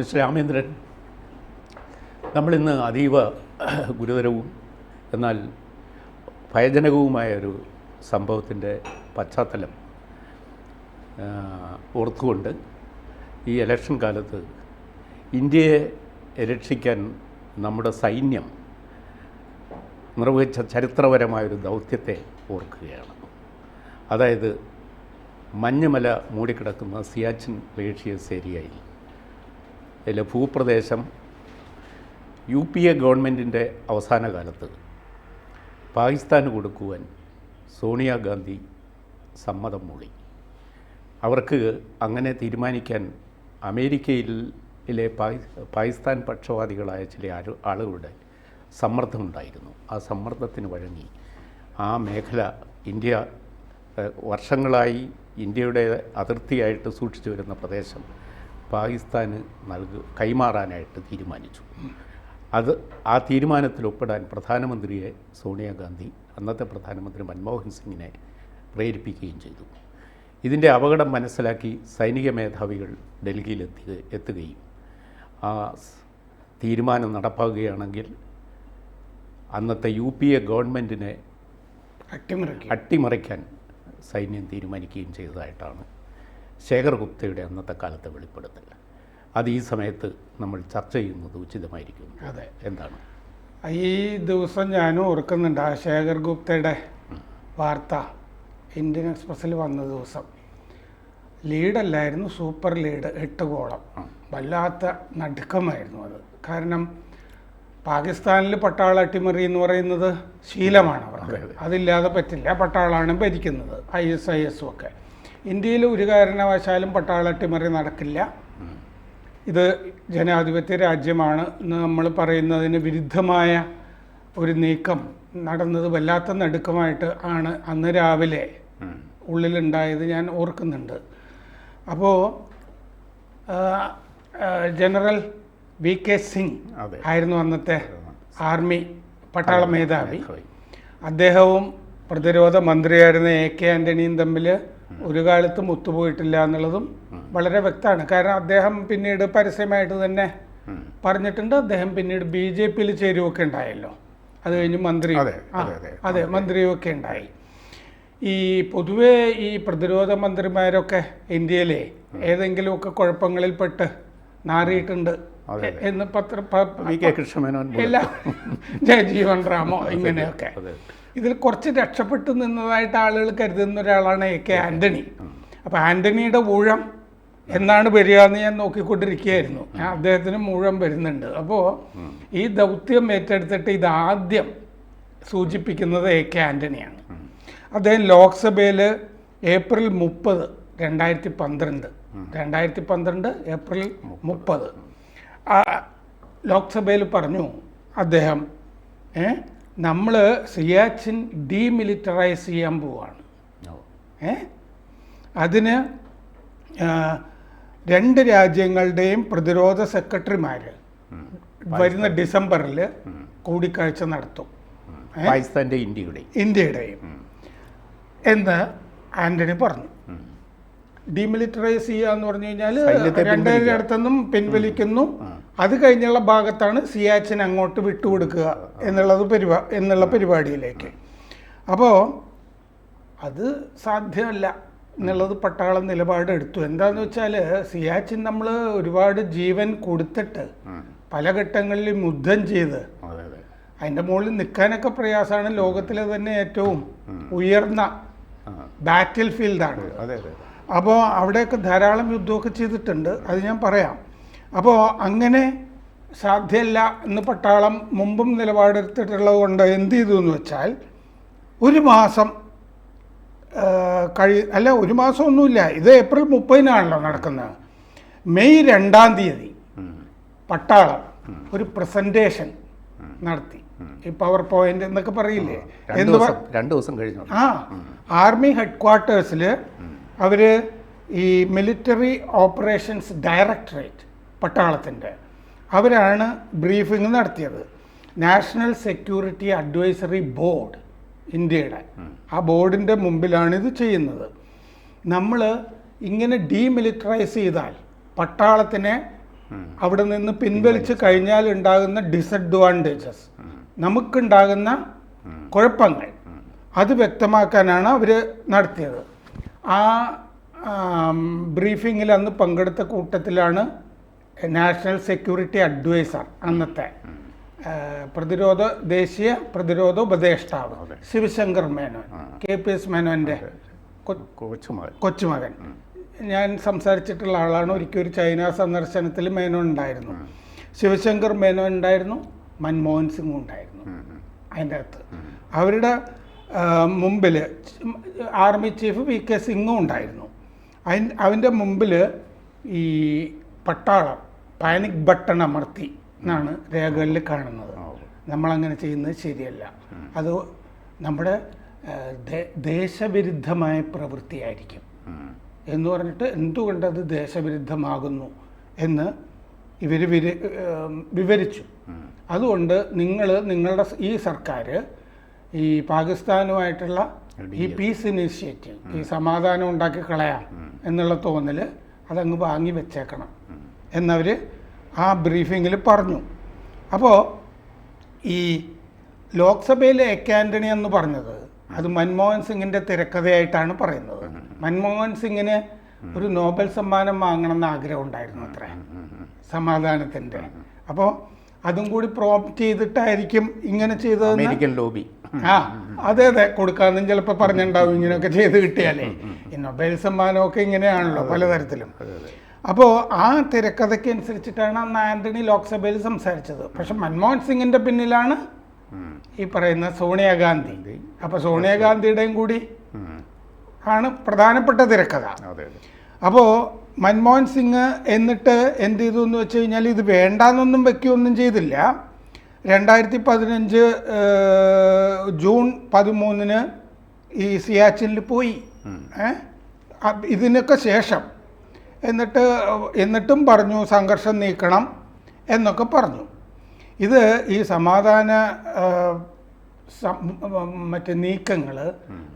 Mister Ramendran നമ്മളിന്ന് അതീവ ഗുരുതരവും എന്നാൽ ഭയജനകവുമായ ഒരു സംഭവത്തിന്റെ പശ്ചാത്തലം ഓർത്തുകൊണ്ട് ഈ ഇലക്ഷൻ കാലത്ത് ഇന്ത്യയെ രക്ഷിക്കാൻ നമ്മുടെ സൈന്യം നിർവഹിച്ച ചരിത്രപരമായൊരു ദൗത്യത്തെ ഓർക്കുകയാണ്. അതായത് മഞ്ഞുമല മൂടിക്കിടക്കുന്ന സിയാച്ചിൻ ഗ്ലേഷ്യസ് ഏരിയയിൽ അതിലെ ഭൂപ്രദേശം യു പി എ ഗവൺമെന്റിന്റെ അവസാന കാലത്ത് പാകിസ്ഥാന് കൊടുക്കുവാൻ സോണിയാഗാന്ധി സമ്മതം മൂളി. അവർക്ക് അങ്ങനെ തീരുമാനിക്കാൻ അമേരിക്കയിലെ പാകി പാകിസ്ഥാൻ പക്ഷവാദികളായ ചില ആളുകളുടെ സമ്മർദ്ദമുണ്ടായിരുന്നു. ആ സമ്മർദ്ദത്തിന് വഴങ്ങി ആ മേഖല ഇന്ത്യ വർഷങ്ങളായി ഇന്ത്യയുടെ അതിർത്തിയായിട്ട് സൂക്ഷിച്ചു വരുന്ന പ്രദേശം പാകിസ്ഥാന് നൽകു കൈമാറാനായിട്ട് തീരുമാനിച്ചു. അത് ആ തീരുമാനത്തിൽ ഒപ്പിടാൻ പ്രധാനമന്ത്രിയെ സോണിയാഗാന്ധി അന്നത്തെ പ്രധാനമന്ത്രി മൻമോഹൻ സിംഗിനെ പ്രേരിപ്പിക്കുകയും ചെയ്തു. ഇതിന്റെ അപകടം മനസ്സിലാക്കി സൈനിക മേധാവികൾ ഡൽഹിയിലെത്തി എത്തുകയും ആ തീരുമാനം നടപ്പാക്കുകയാണെങ്കിൽ അന്നത്തെ യു പി എ ഗവൺമെന്റിനെ അട്ടിമറിക്കാൻ സൈന്യം തീരുമാനിക്കുകയും ചെയ്തതായിട്ടാണ് ശേഖർ ഗുപ്തയുടെ അന്നത്തെ കാലത്തെ വെളിപ്പെടുത്തൽ അത് ഈ സമയത്ത് നമ്മൾ ചർച്ച ചെയ്യുന്നത് ഉചിതമായിരിക്കും. അതെ. എന്താണ്? ഈ ദിവസം ഞാനും ഓർക്കുന്നുണ്ട് ആ ശേഖർ ഗുപ്തയുടെ വാർത്ത ഇന്ത്യൻ എക്സ്പ്രസ്സിൽ വന്ന ദിവസം. ലീഡല്ലായിരുന്നു സൂപ്പർ ലീഡ് എട്ട് ഗോളം. വല്ലാത്ത നടുക്കമായിരുന്നു അത്. കാരണം പാകിസ്ഥാനിൽ പട്ടാള അട്ടിമറി എന്ന് പറയുന്നത് ശീലമാണ് അവർക്ക്. അതില്ലാതെ പറ്റില്ല. പട്ടാളാണ് ഭരിക്കുന്നത്. ഐ എസ് ഐ എസും ഒക്കെ. ഇന്ത്യയിൽ ഒരു കാരണവശാലും പട്ടാള അട്ടിമറി നടക്കില്ല ഇത് ജനാധിപത്യ രാജ്യമാണ് എന്ന് നമ്മൾ പറയുന്നതിന് വിരുദ്ധമായ ഒരു നീക്കം നടന്നത് വല്ലാത്ത നടുക്കമായിട്ട് ആണ് അന്ന് രാവിലെ ഉള്ളിലുണ്ടായത് ഞാൻ ഓർക്കുന്നുണ്ട് അപ്പോൾ ജനറൽ വി കെ സിംഗ്. ആയിരുന്നു അന്നത്തെ ആർമി പട്ടാള മേധാവി മേധാവി. അദ്ദേഹവും പ്രതിരോധ മന്ത്രിയായിരുന്ന എ കെ ആന്റണിയും തമ്മിൽ ഒരു കാലത്തും ഒത്തുപോയിട്ടില്ല എന്നുള്ളതും വളരെ വ്യക്തമാണ്. കാരണം അദ്ദേഹം പിന്നീട് പരസ്യമായിട്ട് തന്നെ പറഞ്ഞിട്ടുണ്ട്. അദ്ദേഹം പിന്നീട് ബി ജെ പിയിൽ ചേരുവൊക്കെ ഉണ്ടായല്ലോ. അത് കഴിഞ്ഞ് മന്ത്രി അതെ, മന്ത്രിയൊക്കെ ഉണ്ടായി. ഈ പൊതുവേ ഈ പ്രതിരോധ മന്ത്രിമാരൊക്കെ ഇന്ത്യയിലെ ഏതെങ്കിലുമൊക്കെ കുഴപ്പങ്ങളിൽപ്പെട്ട് നാറിയിട്ടുണ്ട്. എന്ന് പത്ര എല്ലാം ജയജീവൻ റാമോ ഇങ്ങനെയൊക്കെ. ഇതിൽ കുറച്ച് രക്ഷപ്പെട്ടു നിന്നതായിട്ട് ആളുകൾ കരുതുന്ന ഒരാളാണ് എ കെ ആന്റണി. അപ്പോൾ ആന്റണിയുടെ ഊഴം എന്നാണ് വരിക എന്ന് ഞാൻ നോക്കിക്കൊണ്ടിരിക്കുകയായിരുന്നു. അദ്ദേഹത്തിന് മുഴുവൻ വരുന്നുണ്ട്. അപ്പോൾ ഈ ദൗത്യം ഏറ്റെടുത്തിട്ട് ഇത് ആദ്യം സൂചിപ്പിക്കുന്നത് എ കെ ആന്റണിയാണ്. അദ്ദേഹം ലോക്സഭയിൽ ഏപ്രിൽ മുപ്പത് രണ്ടായിരത്തി പന്ത്രണ്ട് രണ്ടായിരത്തി പന്ത്രണ്ട് ഏപ്രിൽ മുപ്പത് ലോക്സഭയിൽ പറഞ്ഞു അദ്ദേഹം നമ്മൾ സിയാച്ചിൻ ഡീമിലിറ്ററൈസ് ചെയ്യാൻ പോവാണ്. ഏ? അതിന് രണ്ട് രാജ്യങ്ങളുടെയും പ്രതിരോധ സെക്രട്ടറിമാർ വരുന്ന ഡിസംബറിൽ കൂടിക്കാഴ്ച നടത്തും. പാകിസ്ഥാന്റെ ഇന്ത്യയുടെയും. എന്ന് ആന്റണി പറഞ്ഞു. ഡീമിലിറ്ററൈസ് ചെയ്യുക എന്ന് പറഞ്ഞു കഴിഞ്ഞാൽ സൈന്യത്തെ രണ്ടിടത്തുനിന്നും പിൻവലിക്കുന്നു. അത് കഴിഞ്ഞുള്ള ഭാഗത്താണ് സിയാച്ചിൻ അങ്ങോട്ട് വിട്ടുകൊടുക്കുക എന്നുള്ളത് പരിപാ എന്നുള്ള പരിപാടിയിലേക്ക്. അപ്പോൾ അത് സാധ്യമല്ല എന്നുള്ളത് പട്ടാളം നിലപാട് എടുത്തു. എന്താന്ന് വെച്ചാൽ സിയാച്ചിൻ നമ്മൾ ഒരുപാട് ജീവൻ കൊടുത്തിട്ട് പല ഘട്ടങ്ങളിലും യുദ്ധം ചെയ്ത് അതെ അതെ. അതിന്റെ മുകളിൽ നിൽക്കാനൊക്കെ പ്രയാസമാണ്. ലോകത്തിലെ തന്നെ ഏറ്റവും ഉയർന്ന. ബാറ്റിൽ ഫീൽഡാണ്. അപ്പോൾ അവിടെയൊക്കെ ധാരാളം യുദ്ധമൊക്കെ ചെയ്തിട്ടുണ്ട്. അത് ഞാൻ പറയാം. അപ്പോൾ അങ്ങനെ സാധ്യമല്ല എന്ന് പട്ടാളം മുമ്പും നിലപാടെടുത്തിട്ടുള്ളത് കൊണ്ട് എന്ത് ചെയ്തു എന്ന് വെച്ചാൽ ഒരു മാസം കഴി അല്ല ഒരു മാസമൊന്നുമില്ല ഇത് ഏപ്രിൽ മുപ്പതിനാണല്ലോ നടക്കുന്നത്. മെയ് രണ്ടാം തീയതി പട്ടാളം ഒരു പ്രസന്റേഷൻ നടത്തി. ഈ പവർ പോയിന്റ് എന്നൊക്കെ പറയില്ലേ? രണ്ട് എന്ന് ദിവസം രണ്ട് ദിവസം കഴിഞ്ഞു. ആ ആർമി ഹെഡ് ക്വാർട്ടേഴ്സിൽ അവർ ഈ മിലിറ്ററി ഓപ്പറേഷൻസ് ഡയറക്ടറേറ്റ് പട്ടാളത്തിന്റെ. അവരാണ് ബ്രീഫിംഗ് നടത്തിയത്. നാഷണൽ സെക്യൂരിറ്റി അഡ്വൈസറി ബോർഡ് ഇന്ത്യയുടെ. ആ ബോർഡിന്റെ മുമ്പിലാണ് ഇത് ചെയ്യുന്നത്. നമ്മൾ ഇങ്ങനെ ഡീമിലിറ്ററൈസ് ചെയ്താൽ പട്ടാളത്തിനെ അവിടെ നിന്ന് പിൻവലിച്ച് കഴിഞ്ഞാൽ ഉണ്ടാകുന്ന ഡിസഡ്വാന്റേജസ് നമുക്കുണ്ടാകുന്ന കുഴപ്പങ്ങൾ. അത് വ്യക്തമാക്കാനാണ് അവർ നടത്തിയത്. ആ ബ്രീഫിങ്ങിൽ അന്ന് പങ്കെടുത്ത കൂട്ടത്തിലാണ് നാഷണൽ സെക്യൂരിറ്റി അഡ്വൈസർ അന്നത്തെ പ്രതിരോധ ദേശീയ പ്രതിരോധ ഉപദേഷ്ടാവ് Shivshankar Menon K P S മേനോന്റെ കൊച്ചുമകൻ. കൊച്ചുമകൻ. ഞാൻ സംസാരിച്ചിട്ടുള്ള ആളാണ്. ഒരിക്കൽ ഒരു ചൈന സന്ദർശനത്തിൽ മേനോൻ ഉണ്ടായിരുന്നു. ശിവശങ്കർ മേനോൻ ഉണ്ടായിരുന്നു. മൻമോഹൻ സിംഗും ഉണ്ടായിരുന്നു. അതിന്റെ അകത്ത്. അവരുടെ മുമ്പിൽ ആർമി ചീഫ് വി കെ സിംഗും ഉണ്ടായിരുന്നു. അതിന് അവന്റെ മുമ്പിൽ ഈ പട്ടാളം പാനിക് ബട്ടൺ അമർത്തി എന്നാണ് രേഖകളിൽ കാണുന്നത്. നമ്മളങ്ങനെ ചെയ്യുന്നത് ശരിയല്ല. അത് നമ്മുടെ ദേശവിരുദ്ധമായ പ്രവൃത്തിയായിരിക്കും. എന്ന് പറഞ്ഞിട്ട് എന്തുകൊണ്ടത് ദേശവിരുദ്ധമാകുന്നു എന്ന് ഇവർ വിവരിച്ചു. അതുകൊണ്ട് നിങ്ങൾ നിങ്ങളുടെ ഈ സർക്കാർ ഈ പാകിസ്ഥാനുമായിട്ടുള്ള ഈ പീസ് ഇനീഷ്യേറ്റീവ് ഈ സമാധാനം ഉണ്ടാക്കി കളയാം എന്നുള്ള തോന്നൽ അതങ്ങ് വാങ്ങി വെച്ചേക്കണം എന്നവർ ആ ബ്രീഫിങ്ങിൽ പറഞ്ഞു. അപ്പോൾ ഈ ലോക്സഭയിലെ എ കെ എന്ന് പറഞ്ഞത് അത് മൻമോഹൻ സിംഗിന്റെ തിരക്കഥയായിട്ടാണ് പറയുന്നത്. മൻമോഹൻ സിംഗിന് ഒരു നോബൽ സമ്മാനം വാങ്ങണം എന്ന് ആഗ്രഹം ഉണ്ടായിരുന്നു അത്ര. സമാധാനത്തിന്റെ അപ്പോൾ അതും കൂടി പ്രോപ്റ്റ് ചെയ്തിട്ടായിരിക്കും ഇങ്ങനെ ചെയ്തത് അമേരിക്കൻ ലോബി ആ അതെ അതെ കൊടുക്കാന്നും ചിലപ്പോൾ പറഞ്ഞിട്ടുണ്ടാവും ഇങ്ങനെയൊക്കെ ചെയ്ത് കിട്ടിയാലേ. ഈ നൊബേൽ സമ്മാനമൊക്കെ ഇങ്ങനെയാണല്ലോ പലതരത്തിലും. അപ്പോൾ ആ തിരക്കഥയ്ക്ക് അനുസരിച്ചിട്ടാണ് അന്ന് ആന്റണി ലോക്സഭയിൽ സംസാരിച്ചത്. പക്ഷെ മൻമോഹൻ സിംഗിന്റെ പിന്നിലാണ് ഈ പറയുന്ന സോണിയാഗാന്ധി അപ്പോൾ സോണിയാഗാന്ധിയുടെയും കൂടി ആണ് പ്രധാനപ്പെട്ട തിരക്കഥ. അപ്പോൾ മൻമോഹൻ സിംഗ് എന്നിട്ട് എന്ത് ചെയ്തു എന്ന് വെച്ച് കഴിഞ്ഞാൽ ഇത് വേണ്ടാന്നൊന്നും വെക്കുകയൊന്നും ചെയ്തില്ല. രണ്ടായിരത്തി പതിനഞ്ച് ജൂൺ പതിമൂന്നിന് ഈ സിയാച്ചിനിൽ പോയി? ഇതിനൊക്കെ ശേഷം. എന്നിട്ട് എന്നിട്ടും പറഞ്ഞു സംഘർഷം നീക്കണം എന്നൊക്കെ പറഞ്ഞു. ഇത് ഈ സമാധാന മറ്റ് നീക്കങ്ങൾ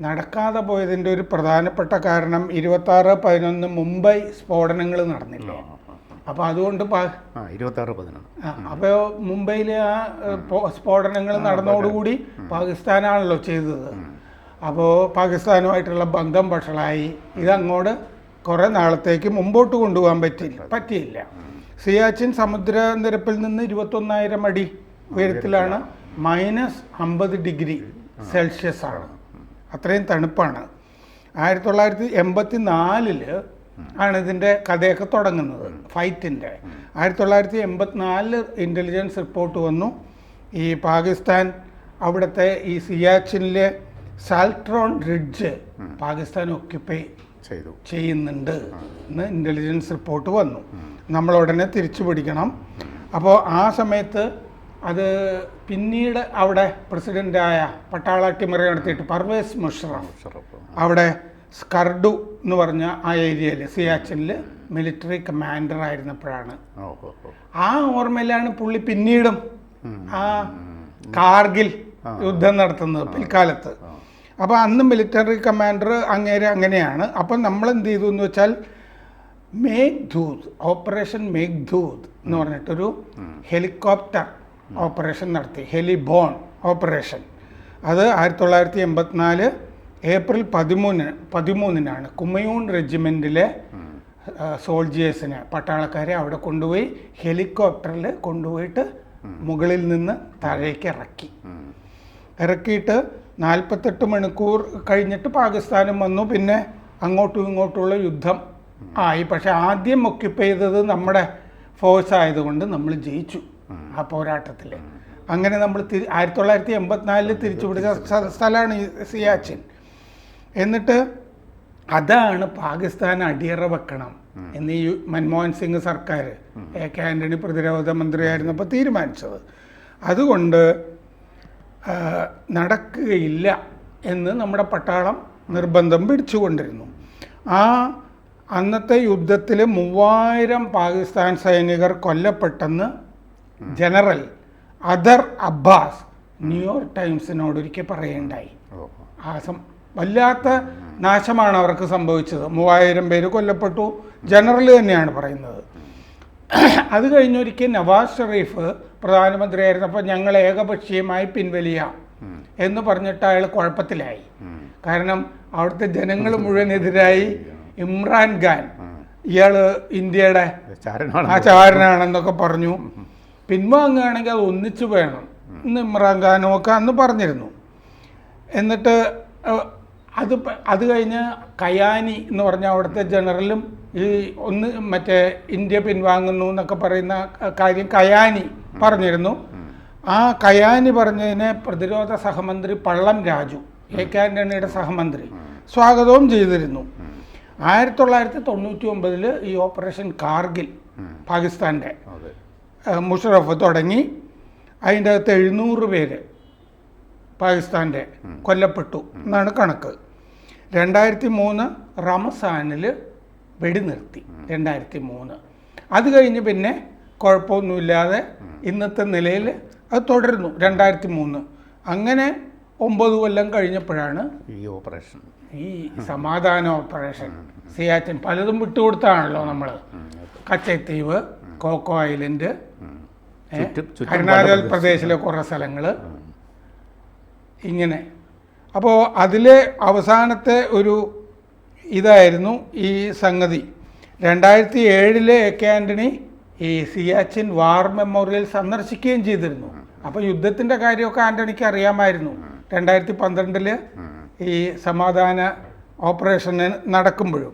നടക്കാതെ പോയതിന്റെ ഒരു പ്രധാനപ്പെട്ട കാരണം ഇരുപത്താറ് പതിനൊന്ന് മുംബൈ സ്ഫോടനങ്ങൾ നടന്നില്ലേ? അപ്പോൾ അതുകൊണ്ട് ഇരുപത്താറ് പതിനൊന്ന് അപ്പോൾ മുംബൈയിലെ ആ സ്ഫോടനങ്ങൾ നടന്നതോടുകൂടി പാകിസ്ഥാനാണല്ലോ ചെയ്തത്. അപ്പോൾ പാകിസ്ഥാനുമായിട്ടുള്ള ബന്ധം വഷളായി. ഇതങ്ങോട്ട് കുറേ നാളത്തേക്ക് മുമ്പോട്ട് കൊണ്ടുപോകാൻ പറ്റില്ല പറ്റിയില്ല. സിയാച്ചിൻ സമുദ്രനിരപ്പിൽ നിന്ന് ഇരുപത്തൊന്നായിരം അടി ഉയരത്തിലാണ് മൈനസ് അമ്പത് ഡിഗ്രി സെൽഷ്യസ് ആണ്. അത്രയും തണുപ്പാണ്. ആയിരത്തി തൊള്ളായിരത്തി എൺപത്തി നാലിൽ ആണ് ഇതിന്റെ കഥയൊക്കെ തുടങ്ങുന്നത് ഫൈറ്റിന്റെ ആയിരത്തി തൊള്ളായിരത്തി എൺപത്തിനാലിൽ ഇന്റലിജൻസ് റിപ്പോർട്ട് വന്നു. ഈ പാകിസ്ഥാൻ അവിടുത്തെ ഈ സിയാച്ചിനിലെ സാൽട്രോൺ റിഡ്ജ് പാകിസ്ഥാൻ ഒക്യുപ്പൈ ചെയ്തു. ചെയ്യുന്നുണ്ട് എന്ന് ഇന്റലിജൻസ് റിപ്പോർട്ട് വന്നു. നമ്മൾ ഉടനെ തിരിച്ചു പിടിക്കണം. അപ്പോൾ ആ സമയത്ത് അത് പിന്നീട് അവിടെ പ്രസിഡന്റായ പട്ടാള അട്ടിമറി നടത്തിയിട്ട് പർവേസ് മുഷറഫ് ഷറഫ് അവിടെ സ്കർഡു എന്ന് പറഞ്ഞ ആ ഏരിയയിൽ സിയാച്ചിനിൽ മിലിറ്ററി കമാൻഡർ ആയിരുന്നപ്പോഴാണ്. ആ ഓർമ്മയിലാണ് പുള്ളി പിന്നീടും ആ കാർഗിൽ യുദ്ധം നടത്തുന്നത് പിൽക്കാലത്ത്. അപ്പോൾ അന്ന് മിലിറ്ററി കമാൻഡർ അങ്ങേരെ അങ്ങനെയാണ്. അപ്പം നമ്മൾ എന്ത് ചെയ്തു എന്ന് വെച്ചാൽ മേഘ് ധൂത് ഓപ്പറേഷൻ മേഘ് ധൂത് എന്ന് പറഞ്ഞിട്ടൊരു ഹെലികോപ്റ്റർ ഓപ്പറേഷൻ നടത്തി. ഹെലിബോൺ ഓപ്പറേഷൻ അത് ആയിരത്തി തൊള്ളായിരത്തി എൺപത്തിനാല് ഏപ്രിൽ പതിമൂന്നിന് പതിമൂന്നിനാണ് കുമയൂൺ റെജിമെന്റിലെ സോൾജിയേഴ്സിനെ പട്ടാളക്കാരെ അവിടെ കൊണ്ടുപോയി ഹെലികോപ്റ്ററിൽ കൊണ്ടുപോയിട്ട് മുകളിൽ നിന്ന് താഴേക്ക് ഇറക്കി. ഇറക്കിയിട്ട് നാൽപ്പത്തെട്ട് മണിക്കൂർ കഴിഞ്ഞിട്ട് പാകിസ്ഥാനും വന്നു. പിന്നെ അങ്ങോട്ടും ഇങ്ങോട്ടുള്ള യുദ്ധം ആയി. പക്ഷെ ആദ്യം ഒക്യുപ്പൈ ചെയ്തത് നമ്മുടെ ഫോഴ്സ് ആയതുകൊണ്ട് നമ്മൾ ജയിച്ചു ആ പോരാട്ടത്തിൽ അങ്ങനെ നമ്മൾ ആയിരത്തി തൊള്ളായിരത്തി എൺപത്തിനാലിൽ തിരിച്ചു പിടിച്ച സ്ഥലമാണ് ഈ സിയാച്ചിൻ. എന്നിട്ട് അതാണ് പാകിസ്ഥാൻ അടിയറ വെക്കണം എന്ന് ഈ മൻമോഹൻ സിംഗ് സർക്കാർ എ കെ ആന്റണി പ്രതിരോധ മന്ത്രിയായിരുന്നപ്പോൾ തീരുമാനിച്ചത്. അതുകൊണ്ട് നടക്കുകയില്ല എന്ന് നമ്മുടെ പട്ടാളം നിർബന്ധം പിടിച്ചുകൊണ്ടിരുന്നു. ആ അന്നത്തെ യുദ്ധത്തിൽ മൂവായിരം പാകിസ്ഥാൻ സൈനികർ കൊല്ലപ്പെട്ടെന്ന് general Athar Abbas New York ടൈംസിനോട് ഒരിക്കൽ പറയുണ്ടായി ആ സം വല്ലാത്ത നാശമാണ് അവർക്ക് സംഭവിച്ചത്. മൂവായിരം പേര് കൊല്ലപ്പെട്ടു. ജനറൽ തന്നെയാണ് പറയുന്നത്. അത് കഴിഞ്ഞൊരിക്കൽ നവാസ് ഷെറീഫ് പ്രധാനമന്ത്രിയായിരുന്നപ്പോൾ ഞങ്ങൾ ഏകപക്ഷീയമായി പിൻവലിയാം എന്ന് പറഞ്ഞിട്ട് അയാൾ കുഴപ്പത്തിലായി. കാരണം അവിടുത്തെ ജനങ്ങൾ മുഴുവൻ എതിരായി ഇമ്രാൻ ഖാൻ. ഇയാൾ ഇന്ത്യയുടെ ആ ചാരനാണെന്നൊക്കെ പറഞ്ഞു. പിൻവാങ്ങുകയാണെങ്കിൽ അത് ഒന്നിച്ചു വേണം. ഇന്ന് ഇമ്രാൻഖാനും ഒക്കെ അന്ന് പറഞ്ഞിരുന്നു. എന്നിട്ട് അത് അത് കഴിഞ്ഞ് കയാനി എന്ന് പറഞ്ഞ അവിടുത്തെ ജനറലും ഈ ഒന്ന് മറ്റേ ഇന്ത്യ പിൻവാങ്ങുന്നു എന്നൊക്കെ പറയുന്ന കാര്യം കയാനി പറഞ്ഞിരുന്നു. ആ കയാനി പറഞ്ഞതിനെ പ്രതിരോധ സഹമന്ത്രി പള്ളം രാജു എ കെ ആന്റണിയുടെ സഹമന്ത്രി സ്വാഗതവും ചെയ്തിരുന്നു. ആയിരത്തി തൊള്ളായിരത്തി തൊണ്ണൂറ്റി ഒമ്പതിൽ ഈ ഓപ്പറേഷൻ കാർഗിൽ പാകിസ്ഥാന്റെ മുഷറഫ് തുടങ്ങി. അതിന്റെ അകത്ത് എഴുന്നൂറ് പേര് പാകിസ്ഥാന്റെ കൊല്ലപ്പെട്ടു എന്നാണ് കണക്ക്. രണ്ടായിരത്തി മൂന്ന് റമസാനിൽ വെടിനിർത്തി. രണ്ടായിരത്തി മൂന്ന് അത് കഴിഞ്ഞ് പിന്നെ കുഴപ്പമൊന്നുമില്ലാതെ ഇന്നത്തെ നിലയിൽ അത് തുടരുന്നു. രണ്ടായിരത്തി മൂന്ന് അങ്ങനെ ഒമ്പത് കൊല്ലം കഴിഞ്ഞപ്പോഴാണ് ഈ ഓപ്പറേഷൻ. ഈ സമാധാന ഓപ്പറേഷൻ. സിയാച്ചിൻ പലതും വിട്ടുകൊടുത്താണല്ലോ നമ്മൾ കച്ചത്തീവ് കോക്കോ ഐലൻഡ് അരുണാചൽ പ്രദേശിലെ കുറേ സ്ഥലങ്ങൾ ഇങ്ങനെ അപ്പോൾ അതിലെ അവസാനത്തെ ഒരു ഇതായിരുന്നു ഈ സംഗതി. രണ്ടായിരത്തി ഏഴിലെ എ കെ ആന്റണി ഈ സിയാച്ചിൻ വാർ മെമ്മോറിയൽ സന്ദർശിക്കുകയും ചെയ്തിരുന്നു. അപ്പോൾ യുദ്ധത്തിന്റെ കാര്യമൊക്കെ ആന്റണിക്ക് അറിയാമായിരുന്നു. രണ്ടായിരത്തി പന്ത്രണ്ടിൽ ഈ സമാധാന ഓപ്പറേഷന് നടക്കുമ്പോഴും.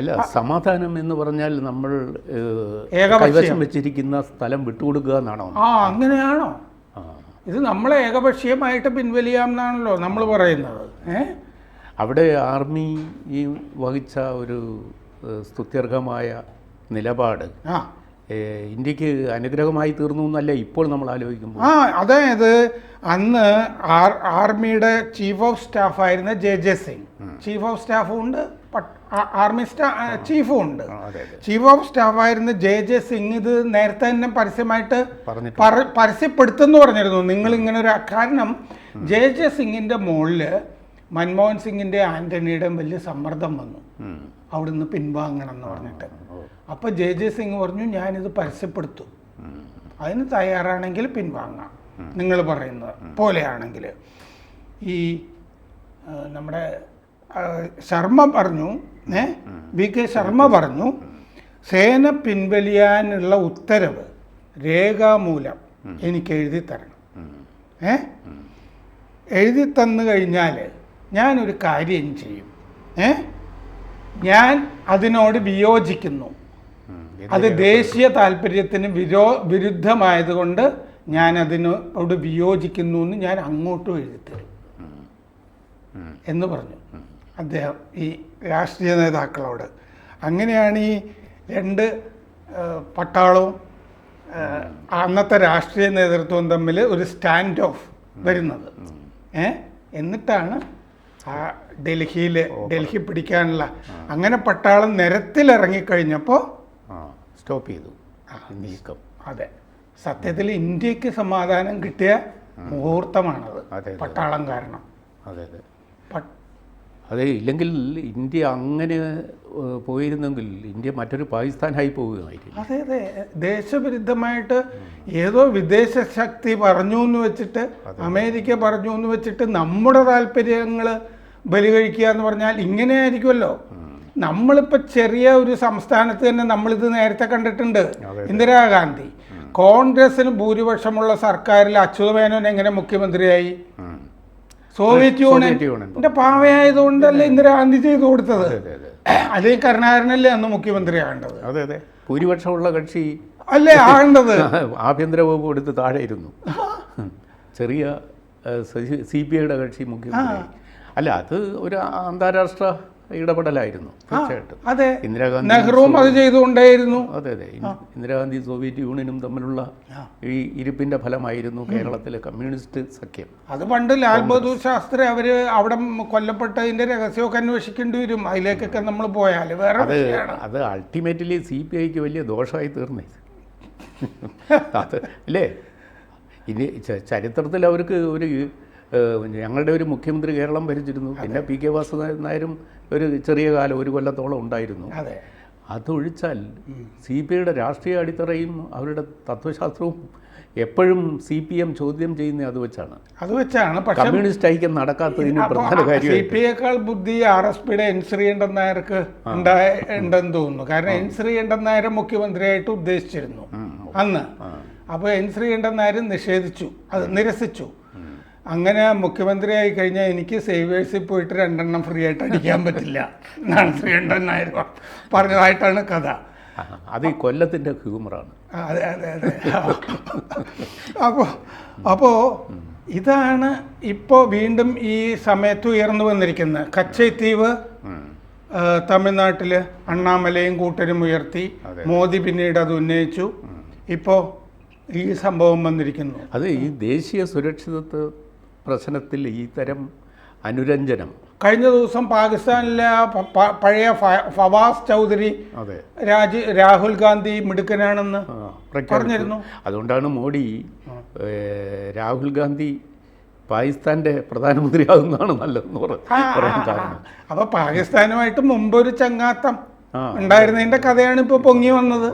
അല്ല സമാധാനം എന്ന് പറഞ്ഞാൽ നമ്മൾ കൈവശം വെച്ചിരിക്കുന്ന സ്ഥലം വിട്ടുകൊടുക്കുക എന്നാണോ? ആ അങ്ങനെയാണോ. ഇത് നമ്മളെ ഏകപക്ഷീയമായിട്ട് പിൻവലിയാം എന്നാണല്ലോ നമ്മൾ പറയുന്നത്. അവിടെ ആർമി ഈ വഹിച്ച ഒരു സ്തുത്യർഹമായ നിലപാട് ആ. ഇന്ത്യയ്ക്ക് അനുഗ്രഹമായി തീർന്നു എന്നല്ല ഇപ്പോൾ നമ്മൾ ആലോചിക്കുമ്പോൾ? ആ അതായത് അന്ന് ആർ ആർമിയുടെ ചീഫ് ഓഫ് സ്റ്റാഫ് ആയിരുന്ന J J Singh. Chief of സ്റ്റാഫും ഉണ്ട് ആർമി സ്റ്റാ ചീഫും ഉണ്ട് ചീഫ് ഓഫ് സ്റ്റാഫ് ആയിരുന്ന ജെ ജെ സിംഗ് ഇത് നേരത്തെ തന്നെ പരസ്യമായിട്ട് പരസ്യപ്പെടുത്തുന്നു പറഞ്ഞിരുന്നു. നിങ്ങൾ ഇങ്ങനെ ഒരു കാരണം ജെ ജെ സിംഗിന്റെ മുകളിൽ മൻമോഹൻ സിംഗിന്റെ ആന്റണിയുടെയും വലിയ സമ്മർദ്ദം വന്നു. അവിടുന്ന് പിൻവാങ്ങണം എന്ന് പറഞ്ഞിട്ട്. അപ്പൊ ജെ ജെ സിംഗ് പറഞ്ഞു ഞാനിത് പരസ്യപ്പെടുത്തും. അതിന് തയ്യാറാണെങ്കിൽ പിൻവാങ്ങാം. നിങ്ങൾ പറയുന്നത് പോലെയാണെങ്കിൽ ഈ നമ്മുടെ ശർമ്മ പറഞ്ഞു ഏ? വി കെ ശർമ്മ പറഞ്ഞു സേന പിൻവലിയാനുള്ള ഉത്തരവ് രേഖാമൂലം എനിക്ക് എഴുതി തരണം. ഏ? എഴുതി തന്നു കഴിഞ്ഞാൽ ഞാനൊരു കാര്യം ചെയ്യും. ഏ? ഞാൻ അതിനോട് വിയോജിക്കുന്നു. അത് ദേശീയ താല്പര്യത്തിന് വിരോ വിരുദ്ധമായതുകൊണ്ട് ഞാൻ അതിനോട് വിയോജിക്കുന്നു എന്ന് ഞാൻ അങ്ങോട്ടും എഴുതി തരും. എന്ന് പറഞ്ഞു. അദ്ദേഹം ഈ രാഷ്ട്രീയ നേതാക്കളോട്. അങ്ങനെയാണ് ഈ രണ്ട് പട്ടാളവും അന്നത്തെ രാഷ്ട്രീയ നേതൃത്വവും തമ്മിൽ ഒരു സ്റ്റാൻഡ് ഓഫ് വരുന്നത്. ഏ എന്നിട്ടാണ് ആ ഡൽഹിയിൽ ഡൽഹി പിടിക്കാനുള്ള. അങ്ങനെ പട്ടാളം നിരത്തിലിറങ്ങിക്കഴിഞ്ഞപ്പോൾ സ്റ്റോപ്പ് ചെയ്തു. നീക്കം. അതെ. സത്യത്തിൽ ഇന്ത്യയ്ക്ക് സമാധാനം കിട്ടിയ മുഹൂർത്തമാണത്. പട്ടാളം കാരണം. അതെ അതെ. അതെ ഇല്ലെങ്കിൽ ഇന്ത്യ അങ്ങനെ പോയിരുന്നെങ്കിൽ ഇന്ത്യ മറ്റൊരു പാകിസ്ഥാനായി പോവുകയായിരിക്കും അതെ അതെ. ദേശവിരുദ്ധമായിട്ട് ഏതോ വിദേശ ശക്തി പറഞ്ഞു എന്ന് വെച്ചിട്ട് അമേരിക്ക പറഞ്ഞു എന്ന് വെച്ചിട്ട് നമ്മുടെ താല്പര്യങ്ങൾ ബലി കഴിക്കുക എന്ന് പറഞ്ഞാൽ ഇങ്ങനെ ആയിരിക്കുമല്ലോ നമ്മളിപ്പോൾ ചെറിയ ഒരു സംസ്ഥാനത്ത് തന്നെ നമ്മളിത് നേരത്തെ കണ്ടിട്ടുണ്ട്. ഇന്ദിരാഗാന്ധി. കോൺഗ്രസിന് ഭൂരിപക്ഷമുള്ള സർക്കാരിൽ അച്യുതമേനോൻ എങ്ങനെ മുഖ്യമന്ത്രിയായി. Soviet union. പാവയായതുകൊണ്ടല്ലേ ഇന്ദിരാഗാന്ധി ചെയ്തു കൊടുത്തത്? അതെ അതെ അതെ. അല്ലെങ്കിൽ കരുണാകരനല്ലേ അന്ന് മുഖ്യമന്ത്രി ആകേണ്ടത് അതെ അതെ. ഭൂരിപക്ഷമുള്ള കക്ഷി അല്ലേ ആകേണ്ടത്? ആഭ്യന്തര വകുപ്പ് എടുത്ത് താഴെ ഇരുന്നു ചെറിയ സി പി ഐയുടെ കക്ഷി മുഖ്യമന്ത്രി. അല്ല അത് ഒരു അന്താരാഷ്ട്ര ഇടപെടലായിരുന്നു തീർച്ചയായിട്ടും. അതെ. ഇന്ദിരാഗാന്ധി നെഹ്റുവും അത് ചെയ്തുകൊണ്ടേയിരുന്നു. അതെ അതെ. ഇന്ദിരാഗാന്ധി സോവിയറ്റ് യൂണിയനും തമ്മിലുള്ള ഈ ഇരിപ്പിന്റെ ഫലമായിരുന്നു കേരളത്തിലെ കമ്മ്യൂണിസ്റ്റ് സഖ്യം. അത് പണ്ട് ലാൽ ബഹദൂർ ശാസ്ത്രി അവർ അവിടെ കൊല്ലപ്പെട്ടതിന്റെ രഹസ്യമൊക്കെ അന്വേഷിക്കേണ്ടി വരും. അതിലേക്കൊക്കെ നമ്മൾ പോയാൽ വേറെ അത്. അത് അൾട്ടിമേറ്റ്ലി സി പി ഐക്ക് വലിയ ദോഷമായി തീർന്നേ അത് അല്ലേ? ഇനി ചരിത്രത്തിൽ അവർക്ക് ഒരു ഞങ്ങളുടെ ഒരു മുഖ്യമന്ത്രി കേരളം ഭരിച്ചിരുന്നു. പിന്നെ പി കെ വാസുദേവൻ നായരും ഒരു ചെറിയ കാലം ഒരു കൊല്ലത്തോളം ഉണ്ടായിരുന്നു. അതെ. അതൊഴിച്ചാൽ സി പി ഐയുടെ രാഷ്ട്രീയ അടിത്തറയും അവരുടെ തത്വശാസ്ത്രവും എപ്പോഴും സി പി എം ചോദ്യം ചെയ്യുന്നത് അത് വെച്ചാണ്. അത് വെച്ചാണ്. കമ്മ്യൂണിസ്റ്റ് ഐക്യം നടക്കാത്തതിന് പ്രധാന സി കാര്യം പി ഐക്കാൾ ബുദ്ധി ആർ എസ് പിയുടെ എൻ ശ്രീകണ്ഠൻ നായർക്ക് ഉണ്ടായിട്ടുണ്ടെന്ന് തോന്നുന്നു. കാരണം എൻ ശ്രീകണ്ഠൻ നായരെ മുഖ്യമന്ത്രിയായിട്ട് ഉദ്ദേശിച്ചിരുന്നു. അന്ന്. അപ്പോൾ എൻ ശ്രീകണ്ഠൻ നായർ നിഷേധിച്ചു. അത് നിരസിച്ചു. അങ്ങനെ മുഖ്യമന്ത്രി ആയി കഴിഞ്ഞാൽ എനിക്ക് സേവേഴ്സിൽ പോയിട്ട് രണ്ടെണ്ണം ഫ്രീ ആയിട്ട് അടിക്കാൻ പറ്റില്ല. എന്നാണ് ശ്രീകണ്ഠൻ നായർ പറഞ്ഞതായിട്ടാണ് കഥ. അത് ഈ കൊല്ലത്തിന്റെ ഹ്യൂമറാണ്. അതെ അതെ അതെ. അപ്പോൾ അപ്പോൾ ഇതാണ് ഇപ്പോൾ വീണ്ടും ഈ സമയത്ത് ഉയർന്നു വന്നിരിക്കുന്നത് കച്ചൈത്തീവ് തീവ് തമിഴ്നാട്ടിൽ അണ്ണാമലയും കൂട്ടരും ഉയർത്തി. മോദി പിന്നീട് അത് ഉന്നയിച്ചു. ഇപ്പോൾ ഈ സംഭവം വന്നിരിക്കുന്നു. അത് ഈ ദേശീയ സുരക്ഷിതത്വ പ്രശ്നത്തിൽ ഈ തരം അനുരഞ്ജനം. കഴിഞ്ഞ ദിവസം പാകിസ്ഥാനിലെ പഴയ ഫവാസ് ചൗധരി അതെ. രാജ് രാഹുൽ ഗാന്ധി മിടുക്കനാണെന്ന് പറഞ്ഞിരുന്നു. അതുകൊണ്ടാണ് മോഡി രാഹുൽ ഗാന്ധി പാകിസ്ഥാന്റെ പ്രധാനമന്ത്രി ആകുന്നതാണ് നല്ലതെന്ന് പറ- പറയാൻ കാരണം. അപ്പൊ പാകിസ്ഥാനുമായിട്ട് മുമ്പൊരു ചങ്ങാത്തം ഉണ്ടായിരുന്നതിന്റെ കഥയാണ് ഇപ്പൊ പൊങ്ങി വന്നത്.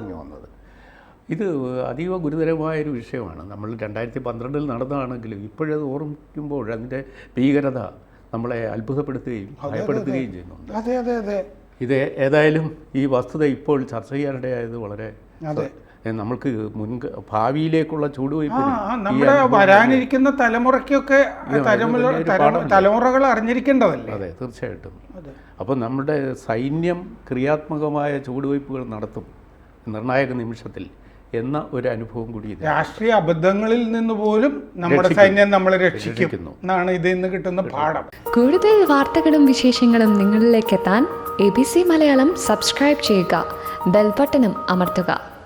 ഇത് അതീവ ഗുരുതരമായൊരു വിഷയമാണ്. നമ്മൾ രണ്ടായിരത്തി പന്ത്രണ്ടിൽ നടന്നതാണെങ്കിലും ഇപ്പോഴത് ഓർമ്മിക്കുമ്പോൾ അതിന്റെ ഭീകരത നമ്മളെ അത്ഭുതപ്പെടുത്തുകയും ഭയപ്പെടുത്തുകയും ചെയ്യുന്നുണ്ട്. അതെ അതെ അതെ. ഇത് ഏതായാലും ഈ വസ്തുത ഇപ്പോൾ ചർച്ച ചെയ്യാനിടയായത് വളരെ നമ്മൾക്ക് മുൻ ഭാവിയിലേക്കുള്ള ചൂടുവയ്പ് നമ്മുടെ വരാനിരിക്കുന്ന തലമുറയ്ക്കൊക്കെ? തലമുറകൾ അറിഞ്ഞിരിക്കേണ്ടതല്ലേ? അതെ തീർച്ചയായിട്ടും. അപ്പോൾ നമ്മുടെ സൈന്യം ക്രിയാത്മകമായ ചുവടുവയ്പ്പുകൾ നടത്തും. നിർണായക നിമിഷത്തിൽ. എന്ന ഒരു അനുഭവം കൂടി ഇത്. രാഷ്ട്രീയ അബദ്ധങ്ങളിൽ നിന്ന് പോലും നമ്മുടെ സൈന്യം നമ്മളെ രക്ഷിക്കും. രക്ഷിക്കുന്നു. എന്നാണ് ഇതിൽ നിന്ന് കിട്ടുന്ന പാഠം. കൂടുതൽ വാർത്തകളും വിശേഷങ്ങളും നിങ്ങളിലേക്ക് എത്താൻ A B C Malayalam subscribe ചെയ്യുക. ബെൽബട്ടനും അമർത്തുക.